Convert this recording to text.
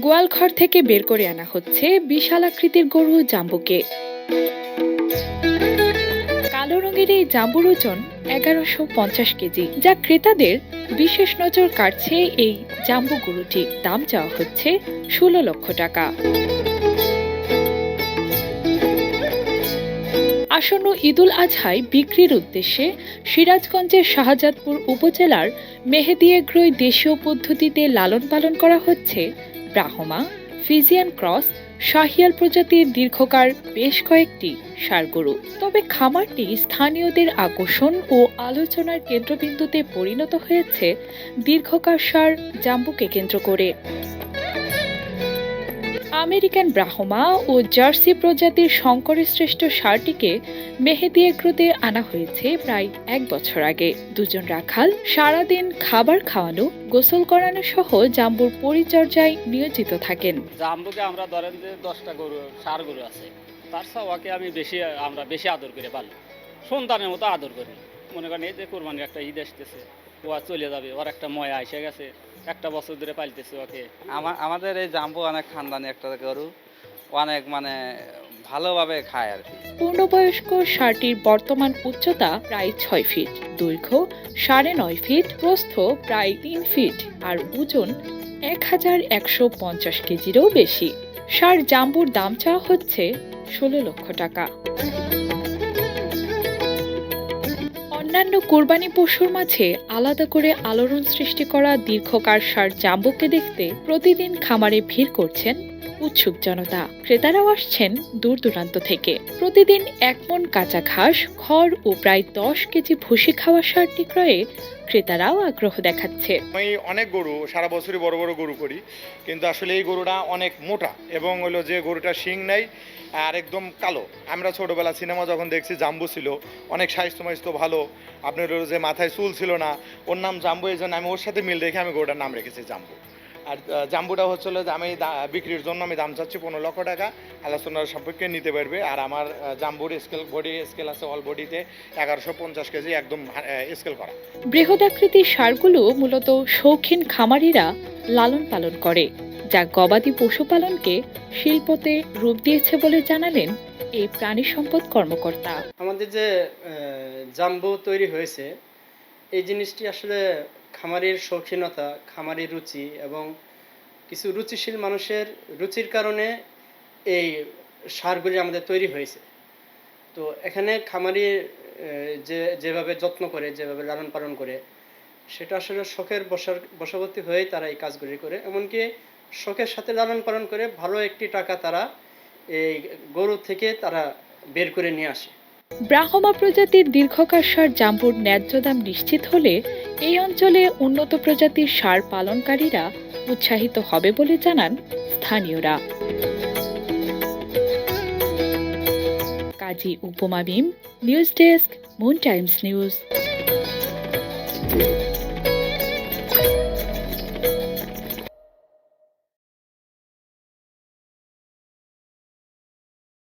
গোয়ালঘর থেকে বের করে আনা হচ্ছে বিশাল আকৃতির গরু জাম্বুকে। কালো রঙের এই জাম্বুর ওজন এগারোশো পঞ্চাশ কেজি। যা ক্রেতাদের বিশেষ নজর কাটছে এই জাম্বু গরুটি। দাম চাওয়া হচ্ছে ষোলো লক্ষ টাকা। আসন্ন ঈদুল আজহায় বিক্রির উদ্দেশ্যে সিরাজগঞ্জের শাহজাদপুর উপজেলার মেহেদিয়েগ্রই দেশীয় পদ্ধতিতে লালন পালন করা হচ্ছে ব্রাহ্মা ফিজিয়ান ক্রস, শাহিয়াল প্রজাতির দীর্ঘকার বেশ কয়েকটি ষাঁড়গরু তবে খামারটি স্থানীয়দের আকর্ষণ ও আলোচনার কেন্দ্রবিন্দুতে পরিণত হয়েছে দীর্ঘকার সার জাম্বুকে কেন্দ্র করে। আমেরিকান ব্রাহ্মা ও জার্সি প্রজাতির শঙ্করের শ্রেষ্ঠ সারটিকে ষাঁড়টিকে মেহেদিয়েগ্রোতে আনা হয়েছে প্রায় এক বছর আগে। দুজন রাখাল সারাদিন খাবার খাওয়ানো, গোসল করানো সহ জাম্বুর পরিচর্যায় নিয়োজিত থাকেন। জাম্বুকে আমরা ধরেন যে দশটা গরু সার গরু আছে। তার ওকে আমি বেশি, আমরা বেশি আদর করে পালি। সন্তানের মতো আদর করি। মনে করেন এই যে কোরবানির একটা ঈদ আসতেছে। ও চলে যাবে ওর একটা ময়া এসে গেছে একটা বছর ধরে পালতেছে ওকে। আমার আমাদের এই জাম্বু অনেক খানদানি একটা গরু অনেক মানে ভালোভাবে খায় আর কি। পূর্ণবয়স্ক ষাঁড়টির বর্তমান উচ্চতা প্রায় ছয় ফিট দৈর্ঘ্য সাড়ে নয় ফিট প্রস্থ প্রায় তিন ফিট আর ওজন এক হাজার একশো পঞ্চাশ কেজিরও বেশি। ষাঁড় জাম্বুর দাম চাওয়া হচ্ছে ষোলো লক্ষ টাকা। অন্যান্য কোরবানি পশুর মাঝে আলাদা করে আলোড়ন সৃষ্টি করা দীর্ঘকার সার জাম্বুকে দেখতে প্রতিদিন খামারে ভিড় করছেন উৎসুক জনতা। ক্রেতারাও আসছেন দূর দূরান্ত থেকে। প্রতিদিন এক মন কাঁচা ঘাস, খড় ও প্রায় দশ কেজি ভুসি খাওয়া ষাঁড়টি ক্রয়ে ক্রেতারাও আগ্রহ দেখাচ্ছে। আমি অনেক গরু, সারা বছরই বড় বড় গরু করি, কিন্তু আসলে এই গরুটা অনেক মোটা এবং হলো যে গরুটা শিং নাই, আর একদম কালো। আমরা ছোটবেলা সিনেমা যখন দেখছি, জাম্বু ছিল, অনেক স্বাস্থ্য মাইস্থ ভালো। আপনার যে মাথায় চুল ছিল না, ওর নাম জাম্বু, এই জন্য আমি ওর সাথে মিল রেখে আমি গরুটার নাম রেখেছি জাম্বু। আর জাম্বুটা হচ্ছে যে আমি বিক্রির জন্য আমি দাম চাচ্ছি পনেরো লক্ষ টাকা। আলোচনার সাপেক্ষে নিতে পারবে। আর আমার জাম্বুর স্কেল বডি স্কেল আছে অল বডিতে এগারোশো পঞ্চাশ কেজি একদম স্কেল করা। বৃহদাকৃতির ষাঁড়গুলো মূলত শৌখিন খামারিরা লালন পালন করে যা গবাদি পশুপালনকে শিল্পতে রূপ দিয়েছে বলে জানালেন এই প্রাণী সম্পদ কর্মকর্তা। আমাদের যে জাম্বু তৈরি হয়েছে এই জিনিসটি আসলে খামারের শৌখিনতা, খামারির রুচি এবং কিছু রুচিশীল মানুষের রুচির কারণে এই সারগুলি আমাদের তৈরি হয়েছে। তো এখানে খামারি যে, যেভাবে যত্ন করে, যেভাবে লালন পালন করে, সেটা আসলে শখের বসার, বশবর্তী হয়েই তারা এই কাজগুলি করে। এমনকি শখের সাথে লালন পালন করে ভালো একটি টাকা তারা এই গরু থেকে তারা বের করে নিয়ে আসে। ব্রাহ্মা প্রজাতির দীর্ঘকার ষাঁড় জাম্বুর ন্যায্য দাম নিশ্চিত হলে এই অঞ্চলে উন্নত প্রজাতির সার পালনকারীরা উৎসাহিত হবে বলে জানান স্থানীয়রা। Kazi Upoma Bhim, news desk, moon times news.